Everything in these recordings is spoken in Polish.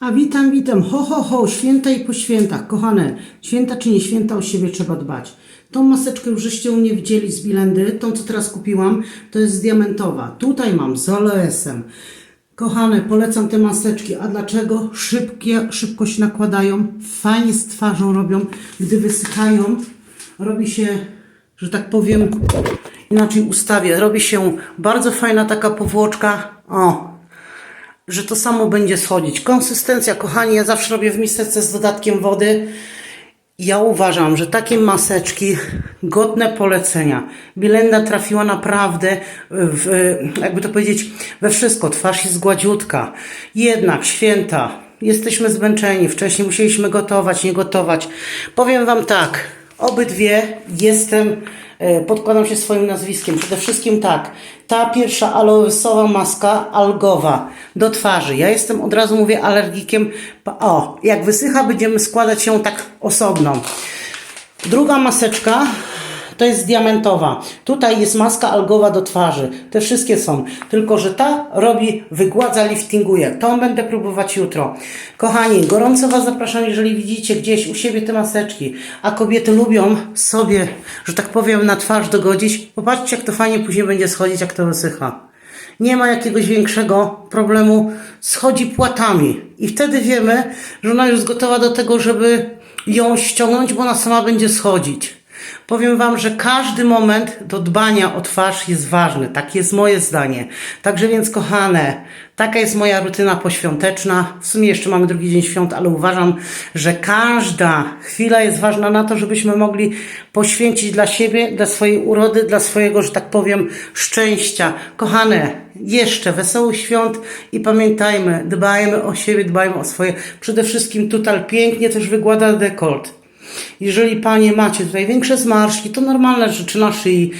A witam, witam. Ho, ho, ho, święta i po świętach. Kochane, święta czy nie święta, o siebie trzeba dbać. Tą maseczkę już żeście u mnie widzieli z Bilendy. Tą, co teraz kupiłam, to jest diamentowa. Tutaj mam z aloesem. Kochane, polecam te maseczki. A dlaczego? Szybkie, szybko się nakładają, fajnie z twarzą robią. Gdy wysychają, robi się, że tak powiem, inaczej ustawię. Robi się bardzo fajna taka powłoczka. O, że to samo będzie schodzić. Konsystencja, kochani, ja zawsze robię w miseczce z dodatkiem wody. Ja uważam, że takie maseczki godne polecenia. Bilenda trafiła naprawdę w, jakby to powiedzieć, we wszystko. Twarz jest gładziutka. Jednak święta. Jesteśmy zmęczeni. Wcześniej musieliśmy gotować, nie gotować. Powiem Wam tak. Obydwie jestem, e, podkładam się swoim nazwiskiem. Przede wszystkim tak, ta pierwsza aloesowa maska algowa do twarzy. Ja jestem, od razu mówię, alergikiem. O, jak wysycha, będziemy składać ją tak osobno. Druga maseczka to jest diamentowa. Tutaj jest maska algowa do twarzy. Te wszystkie są. Tylko, że ta robi, wygładza, liftinguje. Tą będę próbować jutro. Kochani, gorąco Was zapraszam, jeżeli widzicie gdzieś u siebie te maseczki, a kobiety lubią sobie, że tak powiem, na twarz dogodzić. Popatrzcie, jak to fajnie później będzie schodzić, jak to wysycha. Nie ma jakiegoś większego problemu, schodzi płatami. I wtedy wiemy, że ona już gotowa do tego, żeby ją ściągnąć, bo ona sama będzie schodzić. Powiem Wam, że każdy moment do dbania o twarz jest ważny. Tak jest moje zdanie. Także więc, kochane, taka jest moja rutyna poświąteczna. W sumie jeszcze mamy drugi dzień świąt, ale uważam, że każda chwila jest ważna na to, żebyśmy mogli poświęcić dla siebie, dla swojej urody, dla swojego, że tak powiem, szczęścia. Kochane, jeszcze wesołych świąt i pamiętajmy, dbajmy o siebie, dbajmy o swoje. Przede wszystkim tutaj pięknie też wygłada dekolt. Jeżeli panie macie tutaj większe zmarszki, to normalne rzeczy na szyi.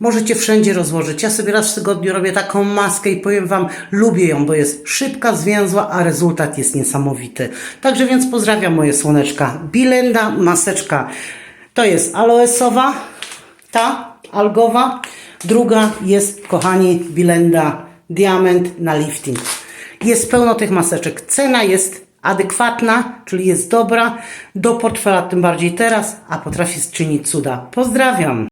Możecie wszędzie rozłożyć. Ja sobie raz w tygodniu robię taką maskę i powiem Wam, lubię ją, bo jest szybka, zwięzła, a rezultat jest niesamowity. Także więc pozdrawiam moje słoneczka. Bilenda maseczka. To jest aloesowa, ta algowa. Druga jest, kochani, Bilenda Diamond na lifting. Jest pełno tych maseczek. Cena jest adekwatna, czyli jest dobra do portfela, tym bardziej teraz, a potrafi czynić cuda. Pozdrawiam!